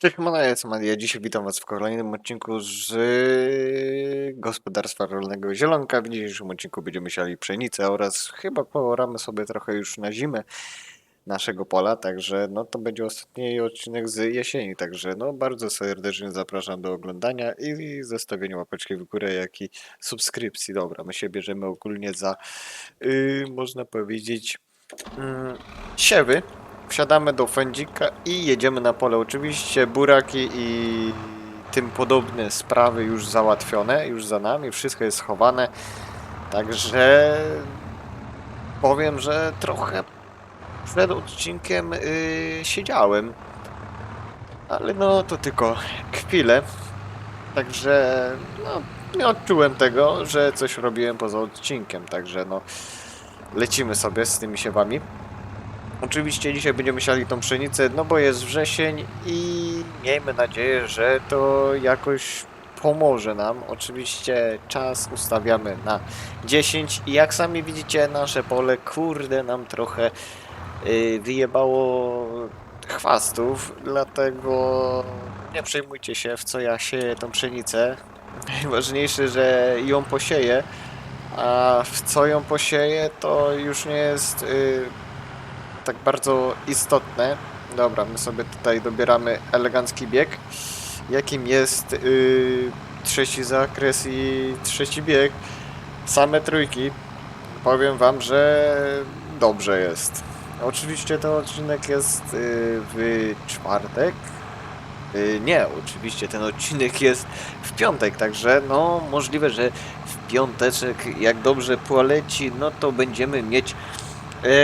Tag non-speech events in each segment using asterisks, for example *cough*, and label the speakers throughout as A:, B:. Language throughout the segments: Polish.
A: Cześć, Mona, ja jestem Maria. Dzisiaj witam Was w kolejnym odcinku z gospodarstwa rolnego Zielonka. W dzisiejszym odcinku będziemy siali pszenicę oraz chyba pooramy sobie trochę już na zimę naszego pola, także no to będzie ostatni odcinek z jesieni, także no bardzo serdecznie zapraszam do oglądania i zostawienia łapeczki w górę, jak i subskrypcji. Dobra, my się bierzemy ogólnie za, yy, można powiedzieć, mm, siewy. Wsiadamy do fędzika i jedziemy na pole. Oczywiście buraki i tym podobne sprawy już załatwione, już za nami, wszystko jest schowane. Także powiem, że trochę przed odcinkiem yy, siedziałem. Ale no to tylko chwilę. Także no, nie odczułem tego, że coś robiłem poza odcinkiem. Także no lecimy sobie z tymi siewami. Oczywiście dzisiaj będziemy siali tą pszenicę, no bo jest wrzesień i miejmy nadzieję, że to jakoś pomoże nam. Oczywiście czas ustawiamy na 10 i jak sami widzicie nasze pole, kurde nam trochę yy, wyjebało chwastów, dlatego nie przejmujcie się w co ja sieję tą pszenicę. *laughs* Najważniejsze, że ją posieję, a w co ją posieję to już nie jest... Yy, tak bardzo istotne. Dobra, my sobie tutaj dobieramy elegancki bieg, jakim jest yy, trzeci zakres i trzeci bieg. Same trójki. Powiem wam, że dobrze jest. Oczywiście ten odcinek jest yy, w czwartek. Yy, nie, oczywiście ten odcinek jest w piątek, także no możliwe, że w piąteczek jak dobrze poleci, no to będziemy mieć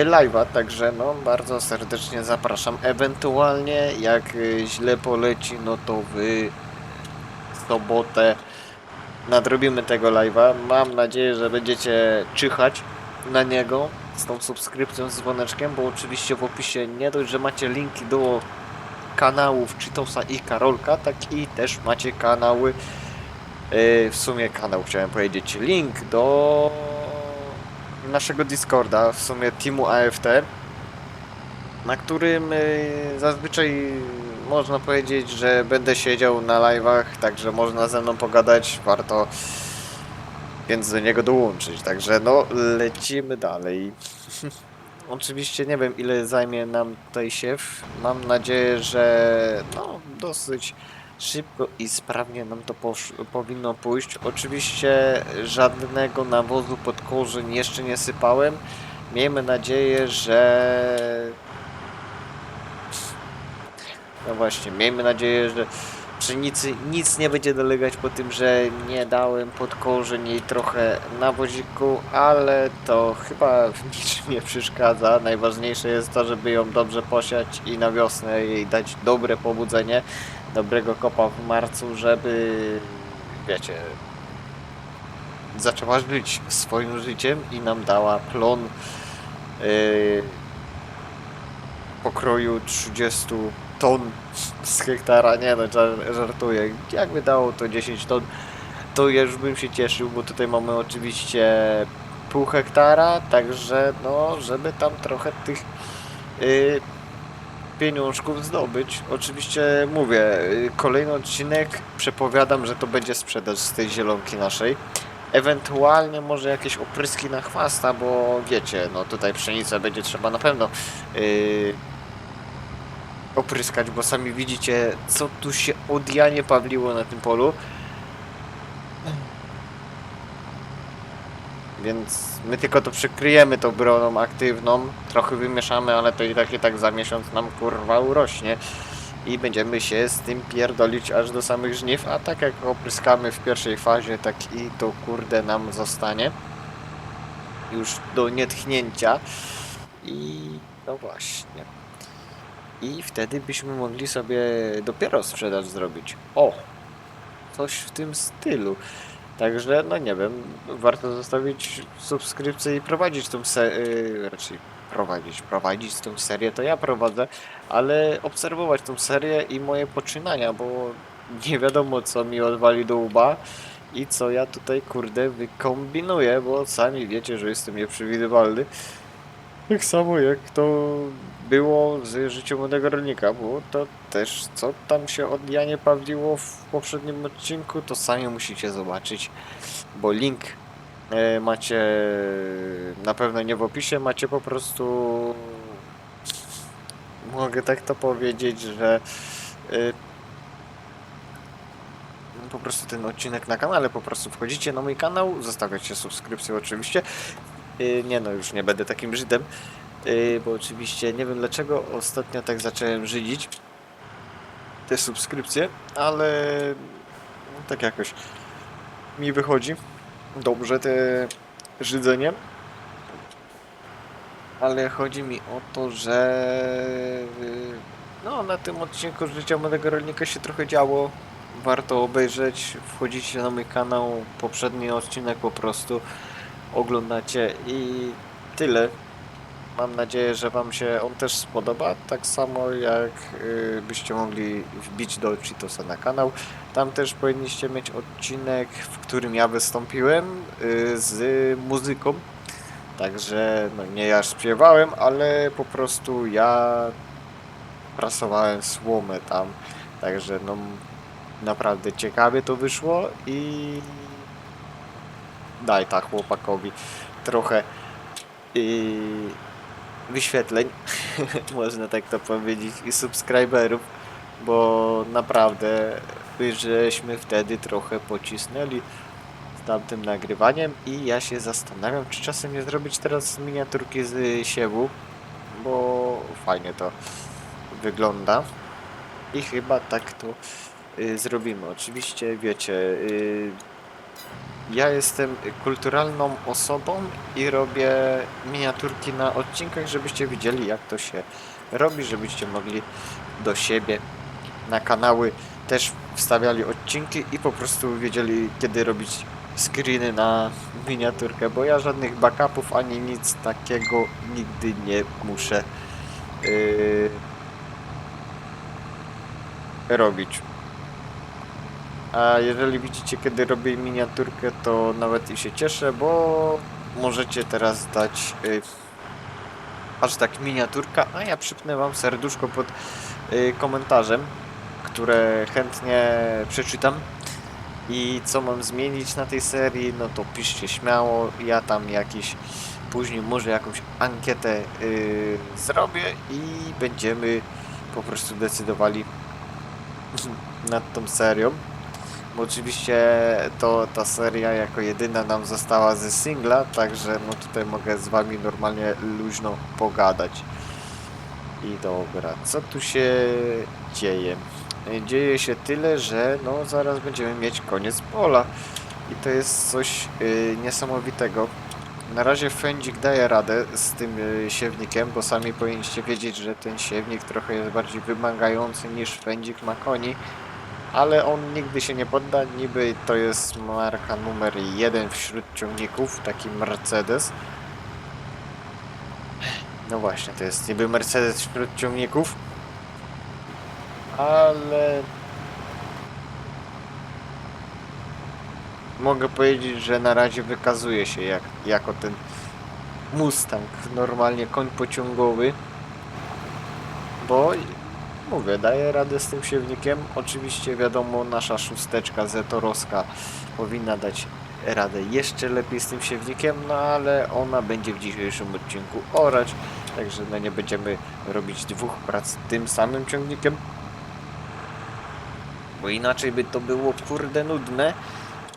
A: live'a, także no bardzo serdecznie zapraszam. Ewentualnie jak e, źle poleci, no to w sobotę nadrobimy tego live'a. Mam nadzieję, że będziecie czyhać na niego z tą subskrypcją z dzwoneczkiem, bo oczywiście w opisie nie dość, że macie linki do kanałów Czytosa i Karolka, tak i też macie kanały e, w sumie kanał chciałem powiedzieć, link do naszego Discorda, w sumie teamu AFT, na którym y, zazwyczaj można powiedzieć, że będę siedział na live'ach, także można ze mną pogadać, warto więc do niego dołączyć. Także no, lecimy dalej. *laughs* Oczywiście nie wiem ile zajmie nam tutaj siew. Mam nadzieję, że no dosyć szybko i sprawnie nam to powinno pójść. Oczywiście żadnego nawozu pod korzeń jeszcze nie sypałem. Miejmy nadzieję, że no właśnie, miejmy nadzieję, że pszenicy nic nie będzie dolegać po tym, że nie dałem pod korzeń jej trochę nawoziku, ale to chyba *laughs* niczym nie przeszkadza. Najważniejsze jest to, żeby ją dobrze posiać i na wiosnę jej dać dobre pobudzenie, dobrego kopa w marcu, żeby wiecie zaczęła żyć swoim życiem i nam dała plon yy, pokroju 30 ton z hektara. Nie no, żar- żartuję. Jakby dało to 10 ton, to ja już bym się cieszył, bo tutaj mamy oczywiście pół hektara, także no, żeby tam trochę tych yy, pieniążków zdobyć. Oczywiście mówię, yy, kolejny odcinek przepowiadam, że to będzie sprzedaż z tej zielonki naszej. Ewentualnie może jakieś opryski na chwasta, bo wiecie, no tutaj pszenicę będzie trzeba na pewno yy, opryskać, bo sami widzicie, co tu się od Janie pawliło na tym polu. Więc my tylko to przykryjemy tą broną aktywną, trochę wymieszamy, ale to i tak i tak za miesiąc nam kurwa urośnie i będziemy się z tym pierdolić aż do samych żniw, a tak jak opryskamy w pierwszej fazie, tak i to kurde nam zostanie już do nietchnięcia i no właśnie. I wtedy byśmy mogli sobie dopiero sprzedaż zrobić. O! Coś w tym stylu. Także, no nie wiem, warto zostawić subskrypcję i prowadzić tą serię, raczej prowadzić, prowadzić tą serię to ja prowadzę, ale obserwować tą serię i moje poczynania, bo nie wiadomo co mi odwali do łba i co ja tutaj kurde wykombinuję, bo sami wiecie, że jestem nieprzewidywalny. Tak samo jak to było z życiem młodego rolnika, bo to też co tam się od Janie Pawliło w poprzednim odcinku, to sami musicie zobaczyć, bo link e, macie na pewno nie w opisie, macie po prostu mogę tak to powiedzieć, że e, po prostu ten odcinek na kanale, po prostu wchodzicie na mój kanał, zostawiacie subskrypcję oczywiście. Yy, Nie no, już nie będę takim Żydem, yy, bo oczywiście nie wiem dlaczego ostatnio tak zacząłem żydzić te subskrypcje, ale no, tak jakoś mi wychodzi dobrze te żydzenie. Ale chodzi mi o to, że yy, no, na tym odcinku Życia Młodego Rolnika się trochę działo. Warto obejrzeć, wchodzicie na mój kanał, poprzedni odcinek po prostu oglądacie i tyle. Mam nadzieję, że Wam się on też spodoba, tak samo jak y, byście mogli wbić do Cheetosa na kanał. Tam też powinniście mieć odcinek, w którym ja wystąpiłem y, z muzyką. Także no nie ja śpiewałem, ale po prostu ja prasowałem słomę tam. Także no naprawdę ciekawie to wyszło i daj tak chłopakowi trochę i wyświetleń, *laughs* można tak to powiedzieć, i subskryberów, bo naprawdę żeśmy wtedy trochę pocisnęli z tamtym nagrywaniem i ja się zastanawiam, czy czasem nie zrobić teraz miniaturki z siewu, bo fajnie to wygląda i chyba tak to y, zrobimy. Oczywiście wiecie, y, ja jestem kulturalną osobą i robię miniaturki na odcinkach, żebyście widzieli jak to się robi, żebyście mogli do siebie na kanały też wstawiali odcinki i po prostu wiedzieli kiedy robić screeny na miniaturkę, bo ja żadnych backupów ani nic takiego nigdy nie muszę yy, robić. A jeżeli widzicie, kiedy robię miniaturkę, to nawet i się cieszę, bo możecie teraz dać y, hashtag miniaturka, a ja przypnę wam serduszko pod y, komentarzem, które chętnie przeczytam. I co mam zmienić na tej serii, no to piszcie śmiało, ja tam jakiś później może jakąś ankietę y, zrobię i będziemy po prostu decydowali *laughs* nad tą serią. Bo oczywiście to ta seria jako jedyna nam została ze singla, także no tutaj mogę z wami normalnie luźno pogadać. I dobra, co tu się dzieje? Dzieje się tyle, że no zaraz będziemy mieć koniec pola. I to jest coś y, niesamowitego. Na razie Fędzik daje radę z tym y, siewnikiem, bo sami powinniście wiedzieć, że ten siewnik trochę jest bardziej wymagający niż Fędzik ma koni ale on nigdy się nie podda. Niby to jest marka numer jeden wśród ciągników, taki Mercedes. No właśnie, to jest niby Mercedes wśród ciągników, ale mogę powiedzieć, że na razie wykazuje się jak, jako ten Mustang, normalnie koń pociągowy, bo mówię, daję radę z tym siewnikiem. Oczywiście wiadomo, nasza szósteczka Zetorowska powinna dać radę jeszcze lepiej z tym siewnikiem, no ale ona będzie w dzisiejszym odcinku orać, także no nie będziemy robić dwóch prac tym samym ciągnikiem, bo inaczej by to było kurde nudne.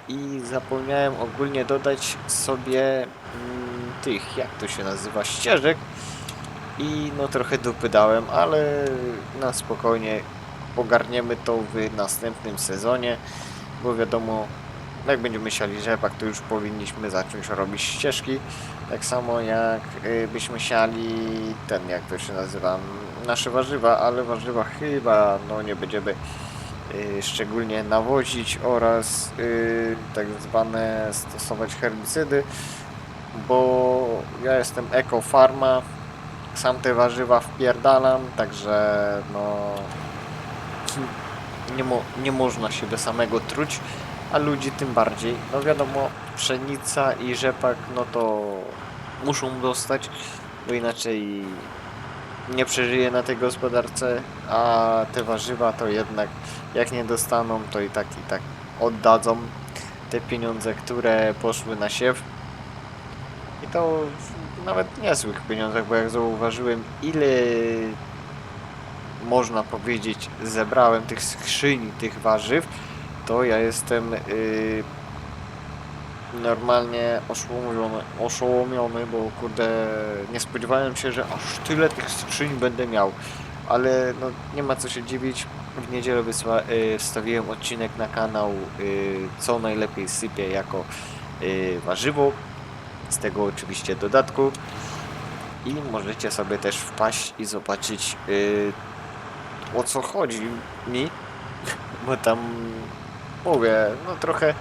A: I zapomniałem ogólnie dodać sobie mm, tych, jak to się nazywa, ścieżek, i no trochę dupy dałem, ale na spokojnie ogarniemy to w następnym sezonie, bo wiadomo, jak będziemy siali rzepak, to już powinniśmy zacząć robić ścieżki, tak samo jak y, byśmy siali ten, jak to się nazywa, nasze warzywa, ale warzywa chyba no nie będziemy y, szczególnie nawozić oraz y, tak zwane stosować herbicydy, bo ja jestem Eco Farma, sam te warzywa wpierdalam, także no nie, mo nie można siebie samego truć, a ludzi tym bardziej. No wiadomo, pszenica i rzepak, no to muszą dostać bo inaczej nie przeżyje na tej gospodarce, a te warzywa to jednak jak nie dostaną, to i tak i tak oddadzą te pieniądze, które poszły na siew. I to nawet niezłych pieniądzach, bo jak zauważyłem, ile można powiedzieć zebrałem tych skrzyni, tych warzyw, to ja jestem yy, normalnie oszołomiony, oszołomiony, bo kurde nie spodziewałem się, że aż tyle tych skrzyń będę miał. Ale no nie ma co się dziwić. W niedzielę wysła, yy, wstawiłem odcinek na kanał, yy, co najlepiej sypie jako yy, warzywo. Z tego oczywiście dodatku. I możecie sobie też wpaść i zobaczyć yy, o co chodzi mi. *laughs* Bo tam mówię, no trochę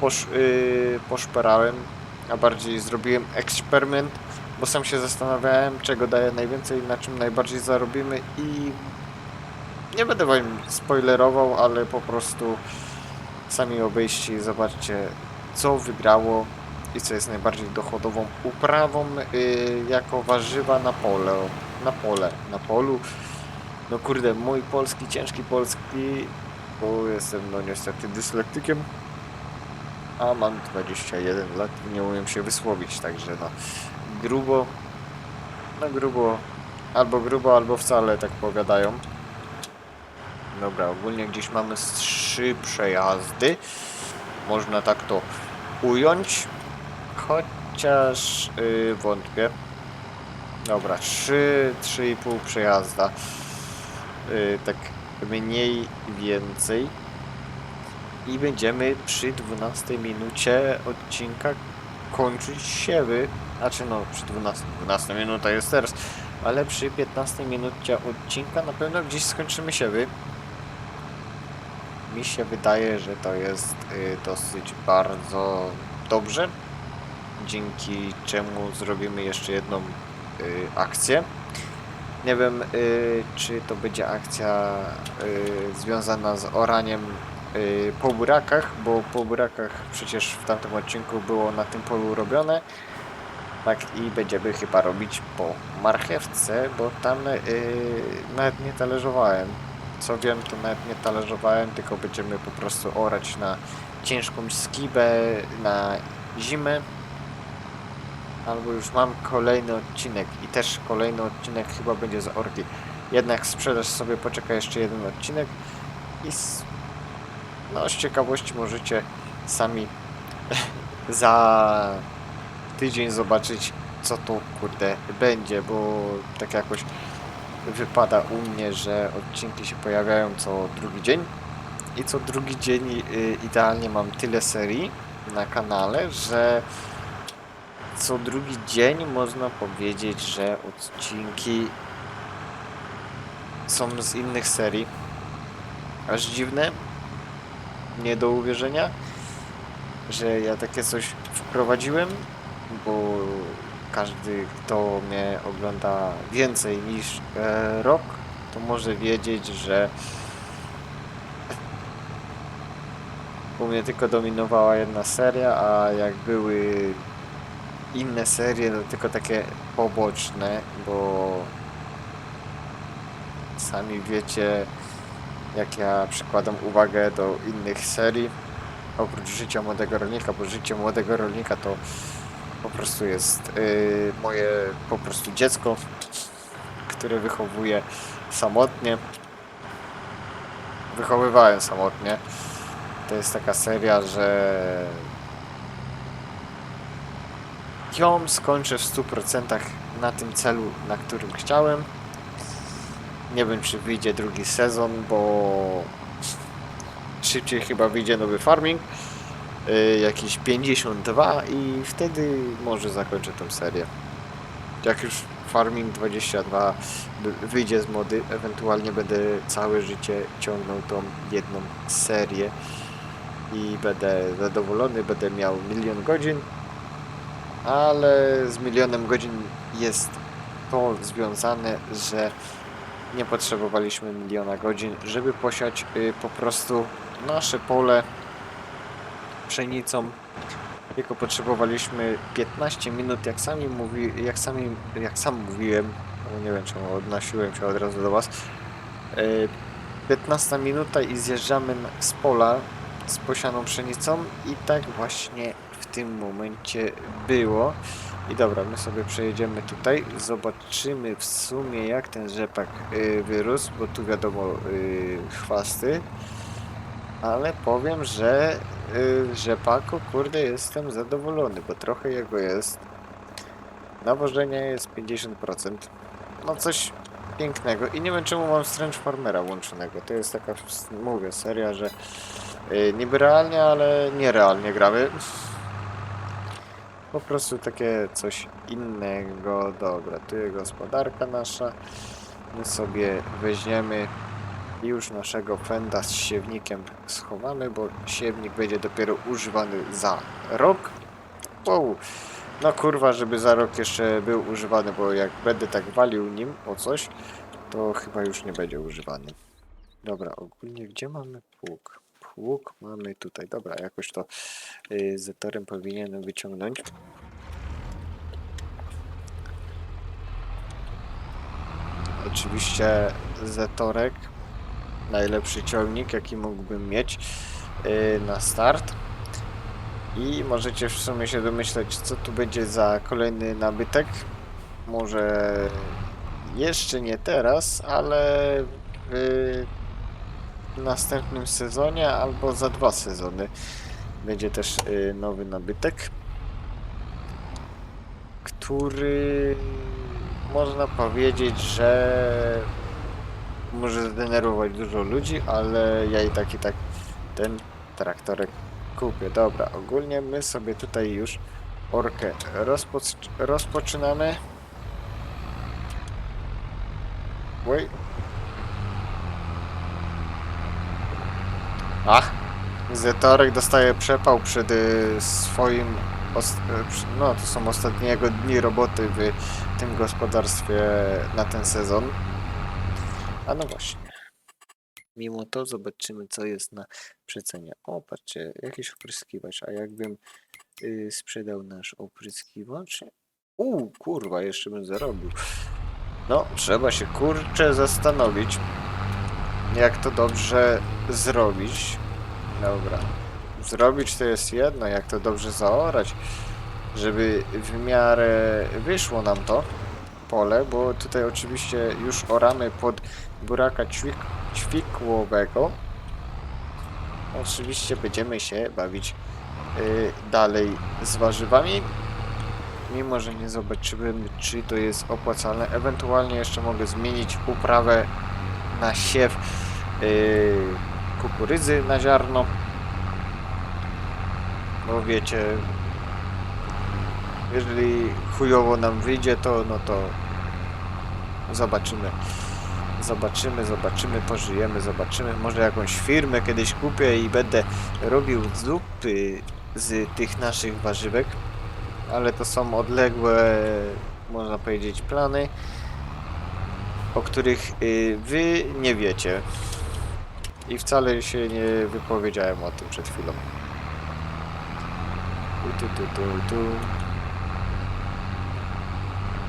A: posz, yy, poszperałem, a bardziej zrobiłem eksperyment, bo sam się zastanawiałem, czego daje najwięcej, na czym najbardziej zarobimy i nie będę wam spoilerował, ale po prostu sami obejście i zobaczcie, co wygrało i co jest najbardziej dochodową uprawą yy, jako warzywa na pole, na pole, na polu. No kurde, mój polski, ciężki polski, bo jestem no niestety dyslektykiem, a mam 21 lat i nie umiem się wysłowić, także no grubo, no grubo, albo grubo, albo wcale tak pogadają. Dobra, ogólnie gdzieś mamy trzy przejazdy, można tak to ująć, chociaż yy, wątpię. Dobra, 3, 3,5 przejazda. Yy, tak mniej więcej. I będziemy przy 12 minucie odcinka kończyć siewy. Znaczy no, przy 12, 12 minuta jest teraz, ale przy 15 minucie odcinka na pewno gdzieś skończymy siewy. Mi się wydaje, że to jest y, dosyć bardzo dobrze, dzięki czemu zrobimy jeszcze jedną y, akcję. Nie wiem, y, czy to będzie akcja y, związana z oraniem y, po burakach, bo po burakach przecież w tamtym odcinku było na tym polu robione. Tak i będziemy chyba robić po marchewce, bo tam y, nawet nie talerzowałem. Co wiem, to nawet nie talerzowałem, tylko będziemy po prostu orać na ciężką skibę na zimę. Albo już mam kolejny odcinek i też kolejny odcinek chyba będzie z orki. Jednak sprzedaż sobie poczeka jeszcze jeden odcinek i z, no, z ciekawości możecie sami *laughs* za tydzień zobaczyć co tu kurde będzie, bo tak jakoś wypada u mnie, że odcinki się pojawiają co drugi dzień i co drugi dzień y, idealnie mam tyle serii na kanale, że co drugi dzień można powiedzieć, że odcinki są z innych serii. Aż dziwne, nie do uwierzenia, że ja takie coś wprowadziłem, bo każdy, kto mnie ogląda więcej niż e, rok, to może wiedzieć, że u mnie tylko dominowała jedna seria, a jak były inne serie, to tylko takie poboczne, bo sami wiecie, jak ja przykładam uwagę do innych serii, oprócz życia młodego rolnika, bo życie młodego rolnika to po prostu jest yy, moje po prostu dziecko, które wychowuję samotnie. Wychowywałem samotnie. To jest taka seria, że ją skończę w 100% na tym celu, na którym chciałem. Nie wiem, czy wyjdzie drugi sezon, bo szybciej chyba wyjdzie nowy farming. Yy, jakieś 52 i wtedy może zakończę tę serię. Jak już Farming 22 wy- wyjdzie z mody, ewentualnie będę całe życie ciągnął tą jedną serię i będę zadowolony, będę miał milion godzin, ale z milionem godzin jest to związane, że nie potrzebowaliśmy miliona godzin, żeby posiać y, po prostu nasze pole pszenicą tylko potrzebowaliśmy 15 minut, jak sami mówi, jak sami, jak sam mówiłem, no nie wiem czemu odnosiłem się od razu do was. E, 15 minuta i zjeżdżamy z pola z posianą pszenicą i tak właśnie tym momencie było. I dobra, my sobie przejedziemy tutaj, zobaczymy w sumie jak ten rzepak y, wyrósł, bo tu wiadomo y, chwasty. Ale powiem, że y, rzepaku, kurde, jestem zadowolony, bo trochę jego jest. Nawożenia jest 50%. No coś pięknego. I nie wiem czemu mam Strange Farmera włączonego. To jest taka, mówię, seria, że y, niby realnie, ale nierealnie gramy. Po prostu takie coś innego. Dobra, tu jest gospodarka nasza. My sobie weźmiemy i już naszego fenda z siewnikiem schowamy, bo siewnik będzie dopiero używany za rok. Wow. No kurwa, żeby za rok jeszcze był używany, bo jak będę tak walił nim o coś, to chyba już nie będzie używany. Dobra, ogólnie gdzie mamy pług? Pług mamy tutaj. Dobra, jakoś to y, z torem powinienem wyciągnąć. Oczywiście Zetorek, najlepszy ciągnik jaki mógłbym mieć y, na start. I możecie w sumie się domyśleć, co tu będzie za kolejny nabytek. Może jeszcze nie teraz, ale w następnym sezonie albo za dwa sezony będzie też y, nowy nabytek, który można powiedzieć, że może zdenerwować dużo ludzi, ale ja i tak i tak ten traktorek kupię. Dobra, ogólnie my sobie tutaj już orkę rozpoc rozpoczynamy. Oj. Ach, Zetorek dostaje przepał przed y, swoim. y, No, to są ostatnie jego dni roboty w tym gospodarstwie na ten sezon. A no właśnie. Mimo to zobaczymy, co jest na przecenie. O, patrzcie, jakiś opryskiwacz. A jakbym y, sprzedał nasz opryskiwacz? U, kurwa, jeszcze bym zarobił. No, trzeba się kurczę zastanowić, jak to dobrze zrobić. Dobra. Zrobić to jest jedno, jak to dobrze zaorać, żeby w miarę wyszło nam to pole, bo tutaj oczywiście już oramy pod buraka ćwik ćwikłowego. Oczywiście będziemy się bawić y, dalej z warzywami, mimo że nie zobaczyłem, czy to jest opłacalne. Ewentualnie jeszcze mogę zmienić uprawę na siew y, kukurydzy na ziarno. Bo wiecie, jeżeli chujowo nam wyjdzie, to no to zobaczymy. Zobaczymy, zobaczymy, pożyjemy, zobaczymy. Może jakąś firmę kiedyś kupię i będę robił zupy z tych naszych warzywek. Ale to są odległe, można powiedzieć, plany, o których y, wy nie wiecie. I wcale się nie wypowiedziałem o tym przed chwilą. Tu, tu, tu, tu.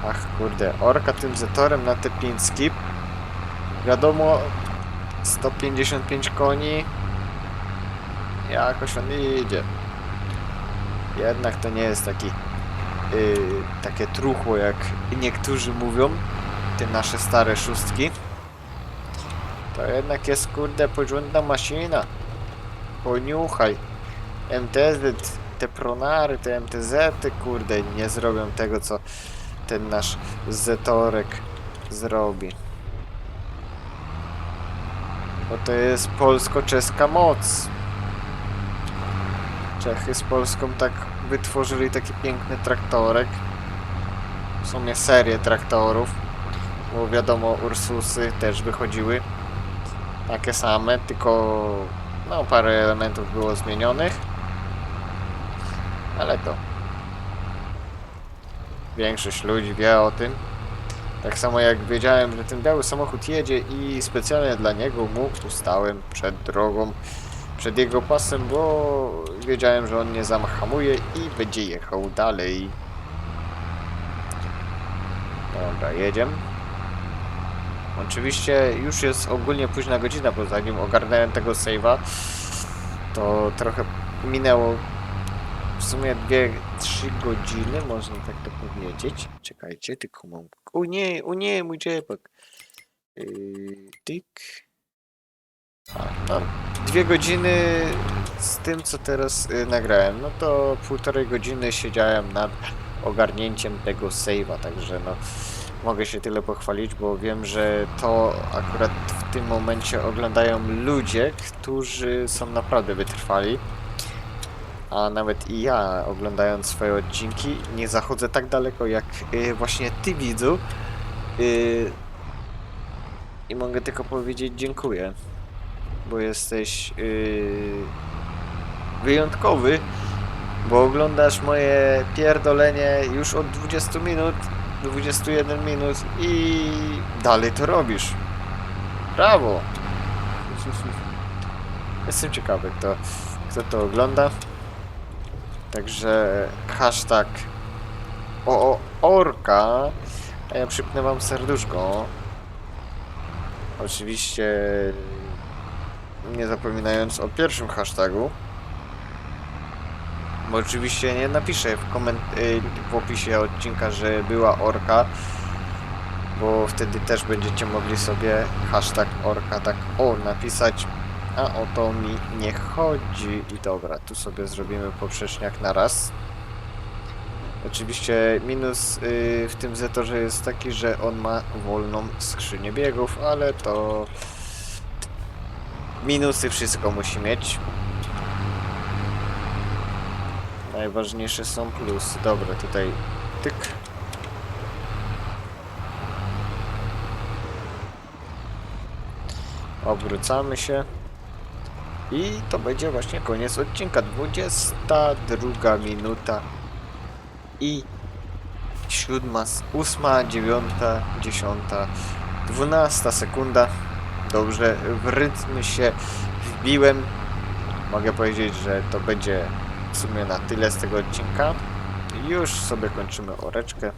A: Ach kurde, orka tym zetorem na te 5 skip. Wiadomo, 155 koni. Jakoś on idzie. Jednak to nie jest taki yy, takie truchło jak niektórzy mówią. Te nasze stare szóstki. To jednak jest kurde porządna maszyna. Poniuchaj. MTZ, te pronary, te MTZ, -y, kurde, nie zrobią tego, co ten nasz Zetorek zrobi. Bo to jest polsko-czeska moc. Czechy z Polską tak wytworzyli taki piękny traktorek. W sumie serię traktorów. Bo wiadomo, Ursusy też wychodziły. Takie same, tylko no parę elementów było zmienionych. Ale to większość ludzi wie o tym. Tak samo jak wiedziałem, że ten biały samochód jedzie i specjalnie dla niego mu ustałem przed drogą przed jego pasem, bo wiedziałem, że on nie zahamuje i będzie jechał dalej. Dobra, jedziemy. Oczywiście już jest ogólnie późna godzina, bo zanim ogarnąłem tego save'a, to trochę minęło w sumie 2-3 godziny, można tak to powiedzieć. Czekajcie, tylko mam... O nie, o nie, mój jetpack. Yy, tyk. A, no, dwie godziny z tym, co teraz y, nagrałem. No to półtorej godziny siedziałem nad ogarnięciem tego save'a, także no mogę się tyle pochwalić, bo wiem, że to akurat w tym momencie oglądają ludzie, którzy są naprawdę wytrwali. A nawet i ja, oglądając swoje odcinki, nie zachodzę tak daleko jak y, właśnie ty widzu. Y, I mogę tylko powiedzieć dziękuję, bo jesteś y, wyjątkowy, bo oglądasz moje pierdolenie już od 20 minut, 21 minut i dalej to robisz. Brawo! Jestem ciekawy, kto, kto to ogląda. Także hashtag o, orka, a ja przypnę wam serduszko. Oczywiście nie zapominając o pierwszym hashtagu. Bo oczywiście nie napiszę w, koment- y, w opisie odcinka, że była orka, bo wtedy też będziecie mogli sobie hashtag orka tak o napisać, a o to mi nie chodzi. I dobra, tu sobie zrobimy poprzeczniak na raz. Oczywiście minus y, w tym Zetorze jest taki, że on ma wolną skrzynię biegów, ale to minusy wszystko musi mieć. Najważniejsze są plusy. Dobra, tutaj tyk. Obrócamy się. I to będzie właśnie koniec odcinka. 22 minuta i 7, 8, 9, 10, 12 sekunda. Dobrze, w rytm się wbiłem. Mogę powiedzieć, że to będzie w sumie na tyle z tego odcinka. Już sobie kończymy oreczkę.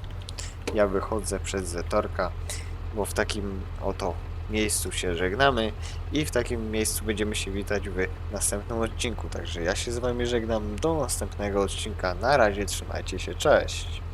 A: Ja wychodzę przez Zetorka, bo w takim oto miejscu się żegnamy i w takim miejscu będziemy się witać w następnym odcinku. Także ja się z wami żegnam do następnego odcinka. Na razie trzymajcie się, cześć!